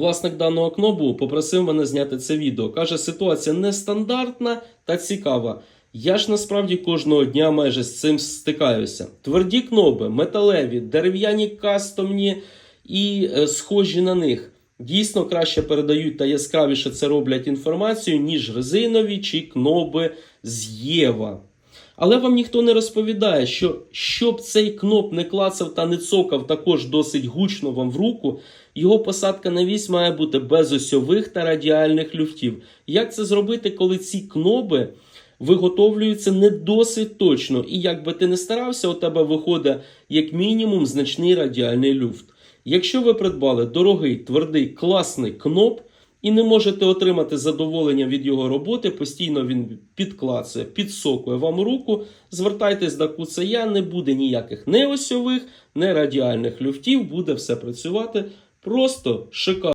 Власник даного кнобу попросив мене зняти це відео. Каже, ситуація нестандартна та цікава. Я ж насправді кожного дня майже з цим стикаюся. Тверді кноби, металеві, дерев'яні кастомні і е, схожі на них. Дійсно краще передають та яскравіше це роблять інформацію, ніж резинові чи кноби з Єва. Але вам ніхто не розповідає, що щоб цей кноп не клацав та не цокав також досить гучно вам в руку, його посадка на вісь має бути без осьових та радіальних люфтів. Як це зробити, коли ці кноби виготовлюються не досить точно? І як би ти не старався, у тебе виходить як мінімум значний радіальний люфт. Якщо ви придбали дорогий, твердий, класний кноп, і не можете отримати задоволення від його роботи, постійно він підклацує, підсокує вам руку. Звертайтесь до куцея, не буде ніяких не осьових, не радіальних люфтів, буде все працювати просто шикарно.